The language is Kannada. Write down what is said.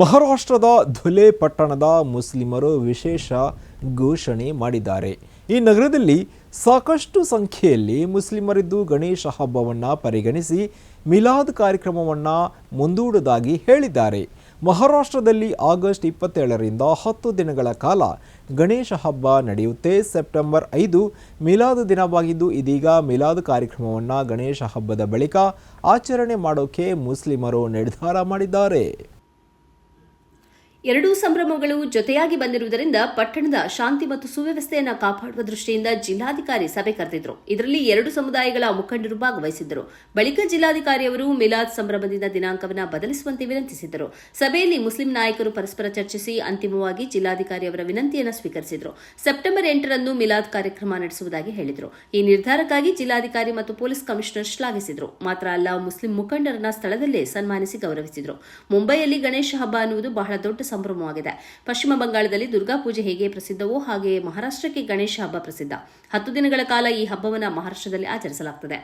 ಮಹಾರಾಷ್ಟ್ರದ ಧುಲೆ ಪಟ್ಟಣದ ಮುಸ್ಲಿಮರು ವಿಶೇಷ ಘೋಷಣೆ ಮಾಡಿದ್ದಾರೆ. ಈ ನಗರದಲ್ಲಿ ಸಾಕಷ್ಟು ಸಂಖ್ಯೆಯಲ್ಲಿ ಮುಸ್ಲಿಮರಿದ್ದು ಗಣೇಶ ಹಬ್ಬವನ್ನು ಪರಿಗಣಿಸಿ ಮಿಲಾದ್ ಕಾರ್ಯಕ್ರಮವನ್ನು ಮುಂದೂಡುವುದಾಗಿ ಹೇಳಿದ್ದಾರೆ. ಮಹಾರಾಷ್ಟ್ರದಲ್ಲಿ ಆಗಸ್ಟ್ ಇಪ್ಪತ್ತೇಳರಿಂದ ಹತ್ತು ದಿನಗಳ ಕಾಲ ಗಣೇಶ ಹಬ್ಬ ನಡೆಯುತ್ತೆ. ಸೆಪ್ಟೆಂಬರ್ ಐದು ಮಿಲಾದ್ ದಿನವಾಗಿದ್ದು ಇದೀಗ ಮಿಲಾದ್ ಕಾರ್ಯಕ್ರಮವನ್ನು ಗಣೇಶ ಹಬ್ಬದ ಬಳಿಕ ಆಚರಣೆ ಮಾಡೋಕೆ ಮುಸ್ಲಿಮರು ನಿರ್ಧಾರ ಮಾಡಿದ್ದಾರೆ. ಎರಡೂ ಸಂಭ್ರಮಗಳು ಜೊತೆಯಾಗಿ ಬಂದಿರುವುದರಿಂದ ಪಟ್ಟಣದ ಶಾಂತಿ ಮತ್ತು ಸುವ್ಯವಸ್ಥೆಯನ್ನು ಕಾಪಾಡುವ ದೃಷ್ಟಿಯಿಂದ ಜಿಲ್ಲಾಧಿಕಾರಿ ಸಭೆ ಕರೆದಿದ್ದರು ಇದರಲ್ಲಿ ಎರಡು ಸಮುದಾಯಗಳ ಮುಖಂಡರು ಭಾಗವಹಿಸಿದ್ದರು. ಬಳಿಕ ಜಿಲ್ಲಾಧಿಕಾರಿಯವರು ಮಿಲಾದ್ ಸಂಭ್ರಮದಿಂದ ದಿನಾಂಕವನ್ನು ಬದಲಿಸುವಂತೆ ವಿನಂತಿಸಿದ್ದರು. ಸಭೆಯಲ್ಲಿ ಮುಸ್ಲಿಂ ನಾಯಕರು ಪರಸ್ಪರ ಚರ್ಚಿಸಿ ಅಂತಿಮವಾಗಿ ಜಿಲ್ಲಾಧಿಕಾರಿಯವರ ವಿನಂತಿಯನ್ನು ಸ್ವೀಕರಿಸಿದರು. ಸೆಪ್ಟೆಂಬರ್ ಎಂಟರಂದು ಮಿಲಾದ್ ಕಾರ್ಯಕ್ರಮ ನಡೆಸುವುದಾಗಿ ಹೇಳಿದರು. ಈ ನಿರ್ಧಾರಕ್ಕಾಗಿ ಜಿಲ್ಲಾಧಿಕಾರಿ ಮತ್ತು ಪೊಲೀಸ್ ಕಮಿಷನರ್ ಶ್ಲಾಘಿಸಿದರು. ಮಾತ್ರ ಅಲ್ಲ, ಮುಸ್ಲಿಂ ಮುಖಂಡರನ್ನ ಸ್ಥಳದಲ್ಲೇ ಸನ್ಮಾನಿಸಿ ಗೌರವಿಸಿದರು. ಮುಂಬೈಯಲ್ಲಿ ಗಣೇಶ ಹಬ್ಬ ಅನ್ನುವುದು ಬಹಳ ದೊಡ್ಡ ಸಂಭ್ರಮವಾಗಿದೆ. ಪಶ್ಚಿಮ ಬಂಗಾಳದಲ್ಲಿ ದುರ್ಗಾ ಪೂಜೆ ಹೇಗೆ ಪ್ರಸಿದ್ಧವೋ ಹಾಗೆಯೇ ಮಹಾರಾಷ್ಟ್ರಕ್ಕೆ ಗಣೇಶ ಹಬ್ಬ ಪ್ರಸಿದ್ಧ. ಹತ್ತು ದಿನಗಳ ಕಾಲ ಈ ಹಬ್ಬವನ್ನು ಮಹಾರಾಷ್ಟ್ರದಲ್ಲಿ ಆಚರಿಸಲಾಗುತ್ತದೆ